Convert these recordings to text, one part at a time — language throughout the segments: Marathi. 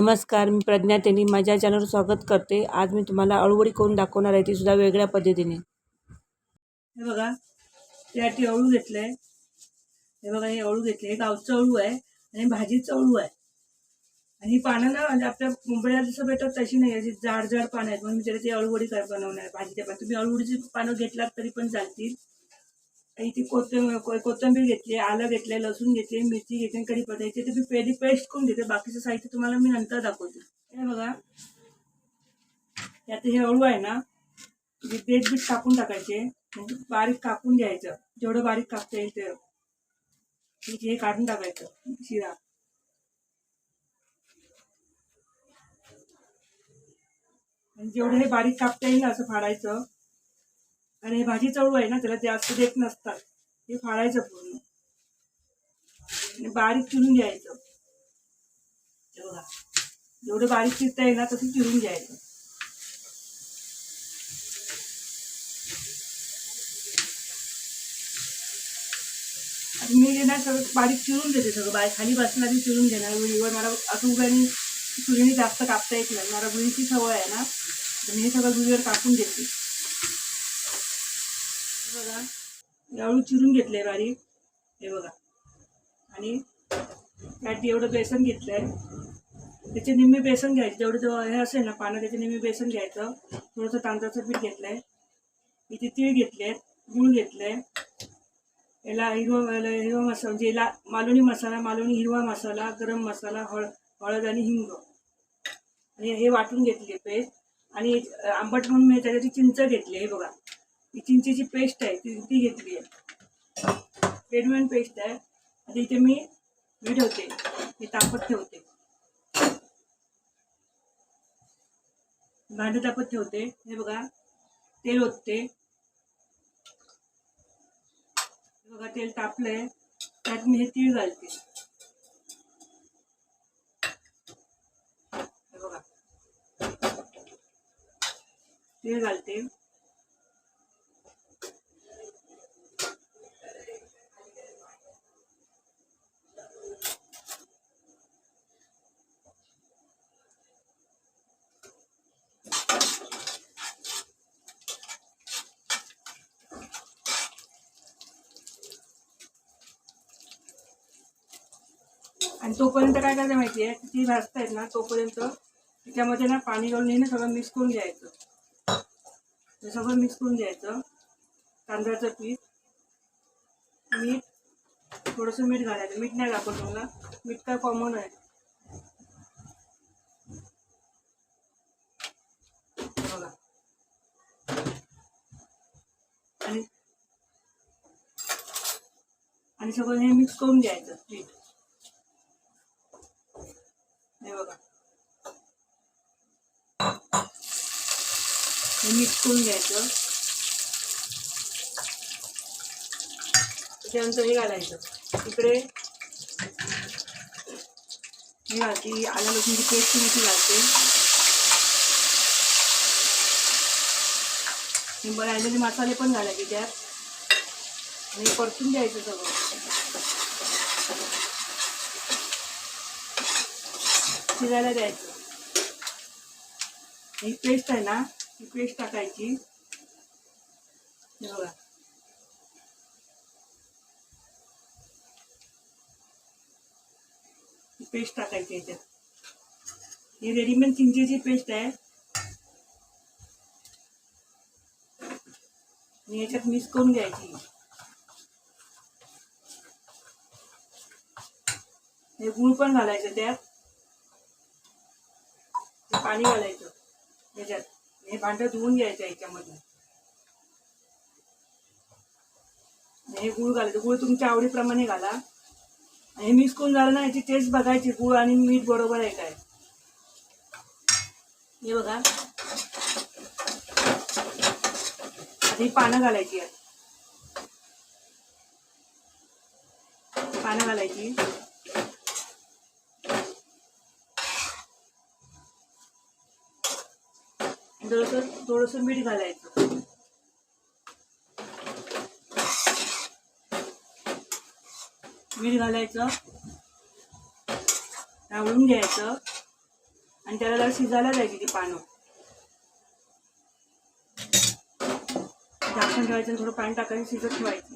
नमस्कार मी प्रज्ञा तेनी माझ्या चॅनलवर स्वागत करते. आज मी तुम्हाला अळूवडी करून दाखवणार आहे. ती सुद्धा वेगळ्या पद्धतीने. हे बघा त्यासाठी अळू घेतलंय. हे बघा हे अळू घेतले हे गावचं अळू आहे आणि भाजीचं अळू आहे. आणि ही पानं ना म्हणजे आपल्या मुंबईला जसं भेटतात तशी नाही. अशी जाड जाड पानं आहेत. म्हणून मी त्याला ते अळूवडी काय बनवणार भाजीच्या पानं तुम्ही अळूवडीची पानं घेतलात तरी पण चालतील. आणि ती कोथंबीर कोथिंबीर घेतली आलं घेतले लसूण घेतले मिरची घेतली कढीपत्ता याची तुम्ही पेरी पेस्ट करून घेते बाकीचं साहित्य तुम्हाला मी नंतर दाखवते. हे बघा. यात हे हळू आहे ना बीट बीट कापून टाकायचे. म्हणजे बारीक कापून घ्यायचं. जेवढं बारीक कापता येईल ते. हे काढून टाकायचं. शिरा. जेवढं हे बारीक कापता येईल ना असं फाडायचं. आणि हे भाजी चळू आहे ना त्याला जास्त देत नसतात. हे फाळायचं पूर्ण. आणि बारीक चिरून घ्यायचं. हे बघा जेवढं बारीक चिरता येईल ना तसं चिरून घ्यायचं. आणि मी जे ना सगळं बारीक चिरून देते सगळं बारीक खाली बसणार चिरून घेणार. वेळीवर मला असं उभ्याने चुरीने जास्त कापता येत नाही. मला गुळीची सवय आहे ना. तर मी हे सगळं गुळीवर कापून देते. बघा. गाळू चिरून घेतलंय बारीक. हे बघा. आणि त्यात एवढं बेसन घेतलंय. त्याचे निम्मे बेसन घ्यायचे. जेवढं जेव्हा हे असेल ना पानं त्याचे निम्मे बेसन घ्यायचं. थोडंसं तांदळाचं पीठ घेतलंय. इथे तीळ घेतले गूळ घेतलंय. याला हिरवा हिरवा मसाला म्हणजे याला मालवणी मसाला मालवणी हिरवा मसाला गरम मसाला हळ हळद आणि हिंग. आणि हे वाटून घेतले पेस्ट. आणि आंबट म्हणून मी त्याच्याची चिंच घेतली हे बघा. ही चिंचेची पेस्ट आहे ती ती घेतली आहे रेडमेड पेस्ट आहे आता इथे मी हे हे तापत ठेवते भांडं तापत ठेवते हे बघा, तेल ओतते हे। बघा, तेल तापलंय त्यात मी हे तीळ आणि तोपर्यंत काय करायचं माहिती आहे ती भाजतायत ना तोपर्यंत त्याच्यामध्ये ना पाणी घालून हे ना सगळं मिक्स करून घ्यायचं. हे सगळं मिक्स करून घ्यायचं. तांदळाचं पीठ मीठ थोडंसं मीठ घालायचं. मीठ नाही घालतो तुम्हाला. मीठ काय कॉमन आहे. बघा. आणि आणि सगळं हे मिक्स करून घ्यायचं पीठ हे बघा हे मिक्स करून घ्यायचं त्याच्यानंतर हे घालायचं. इकडे मी घालते. आल्या लसूणची पेस्ट मिठी घालते. हे राहिलेले मसाले पण घालायचे त्यात. आणि परतून द्यायचं सगळं. शिजायला द्यायचं. ही पेस्ट आहे ना पेस्ट हे बघा. पेस्ट टाकायची याच्यात ही रेडीमेड पेस्ट मिक्स हे पण घालायचं त्यात. पाणी घालायचं. त्याच्यात हे भांडं धुवून घ्यायचं याच्यामध्ये हे गुळ घालायचं. गुळ तुमच्या आवडीप्रमाणे घाला. आणि हे मिक्स करून झालं ना याची टेस्ट बघायची. गुळ आणि मीठ बरोबर आहे काय? हे बघा. आता ही पानं घालायची आहेत पानं घालायची. थोडंसं थोडंसं मीठ घालायचं. मीठ घालायचं. आवळून घ्यायचं. आणि त्याला जरा शिजायला द्यायची ती पानं. झाकण ठेवायचं आणि थोडं पाणी टाकायचं शिजत ठेवायचं.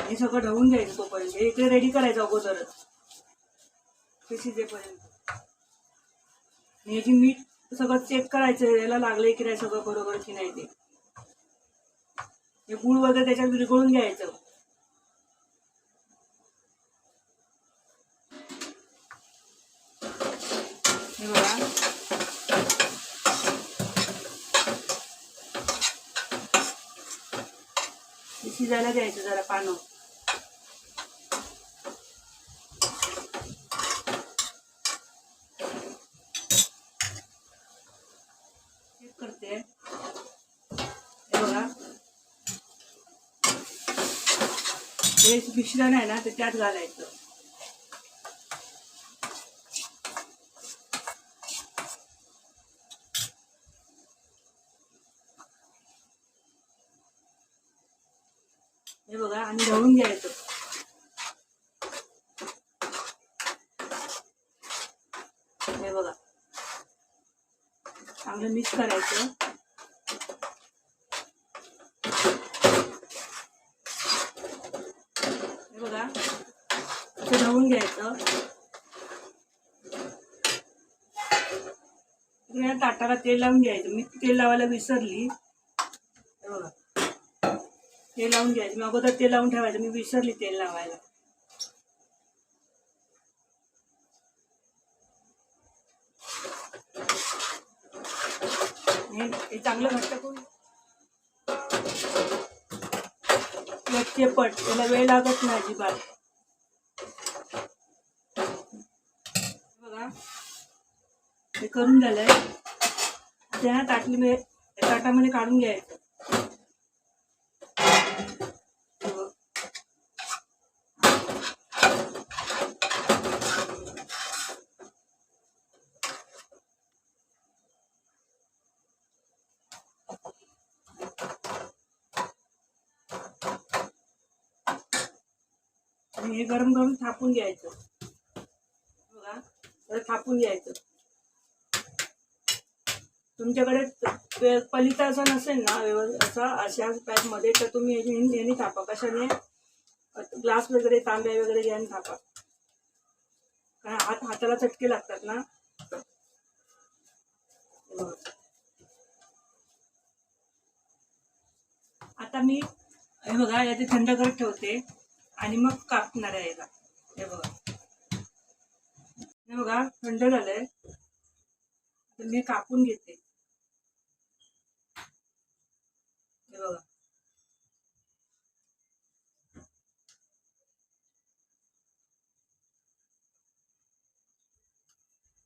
हे सगळं ढवून घ्यायचं तोपर्यंत. हे इकडे रेडी करायचं अगोदरच. ते शिजेपर्यंत. आणि याची मीठ सगळं चेक करायचं याला लागलंय की नाही सगळं बरोबर की नाही ते. हे गुळ वगैरे त्याच्यात विरघळून घ्यायचं. हे बघा. शिजायला द्यायचं जरा पानं चेक करते हे बघा हे मिश्रण आहे ना ते त्यात घालायचं. हे बघा आणि ढवून घ्यायचं. हे बघा. चांगलं मिक्स करायचं हे बघा लावून घ्यायचं. या ताटाला तेल लावून घ्यायचं. मी तेल लावायला विसरली. तेल लावून घ्यायचं. मी अगोदर तेल लावून ठेवायचं. मी विसरली तेल लावायला. हे चांगलं घट्ट करून. याचे पट त्याला वेळ लागत नाही अजिबात. बघा. हे करून झालंय. त्या ताटली ताटलीमध्ये ताटामध्ये काढून घ्यायचं. हे आणि हे गरम गरम थापून घ्यायचं. तर थापून घ्यायचं. तुमच्याकडे पलिता असा नसेल ना व्यव- असा अशा टाईपमध्ये तर तुम्ही याने थापा. कशाने? ग्लास वगैरे तांब्या वगैरे घ्या थापा. कारण हात हाताला चटके लागतात ना. आता मी हे बघा याचे थंड करत ठेवते आणि मग कापणार आहे याला. हे बघा. हे बघा थंड झालंय. तर मी कापून घेते. हे बघा.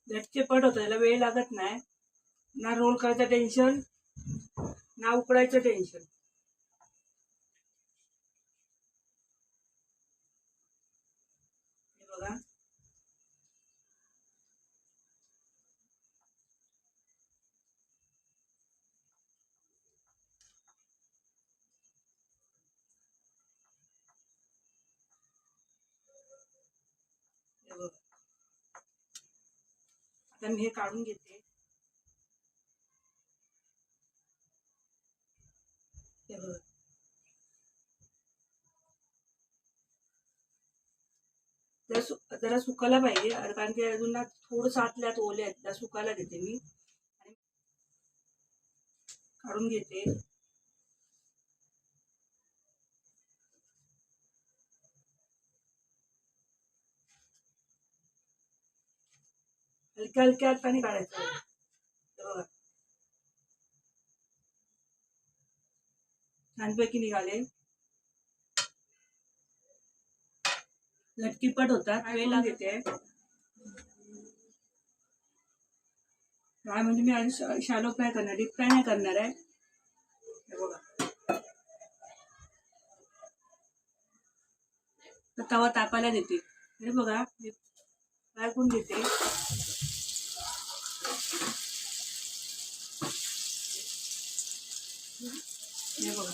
झटके पट होतं याला वेळ लागत नाही. ना रोल करायचं टेन्शन ना उकडायचं टेन्शन. आता मी हे काढून घेते हे बघा. जरा जरा सुकायला पाहिजे कारण की अजून ना थोडंसं आतल्यात ओले आहेत त्या सुकायला देते मी. आणि काढून घेते. हलक्या हलक्या हाताने काढायचं. बघा. छानपैकी निघाले. झटकीपट होतात. वेळ लागते फ्राय म्हणजे मी शालो फ्राय करणार डीप फ्राय नाही करणार आहे. बघा. तर तवा तापायला देते. हे बघा. फ्राय करून घेते हे बघा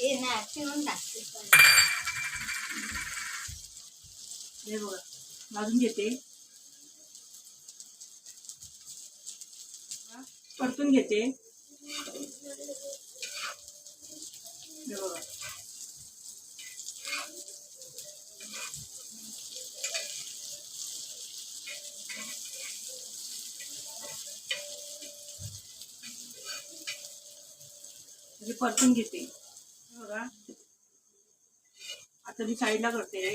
ए नाही फिरून टाकते. हे बघा भाजून घेते. परतून घेते. हे बघा. परतून घेते. बघा आता मी साईडला करते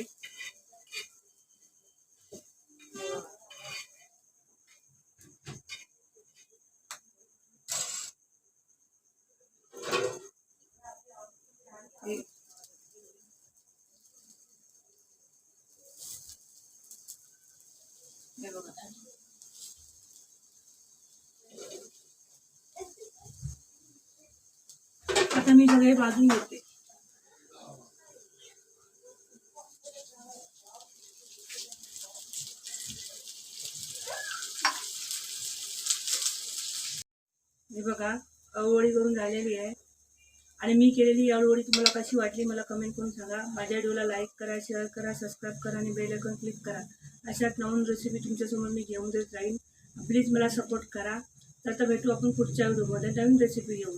हे बघा. हे मी भाजून घेते हे बघा अळवळी करून झालेली आहे. आणि मी केलेली ही तुम्हाला कशी वाटली मला कमेंट करून सांगा. माझ्या व्हिडिओला लाईक करा शेअर करा सबस्क्राईब करा आणि बेल आयकॉन क्लिक करा. अशा नवीन रेसिपी तुमच्यासमोर मी घेऊन देत राहीन. प्लीज मला सपोर्ट करा. तर आता भेटू आपण पुढच्या व्हिडिओमध्ये. नवीन रेसिपी घेऊन.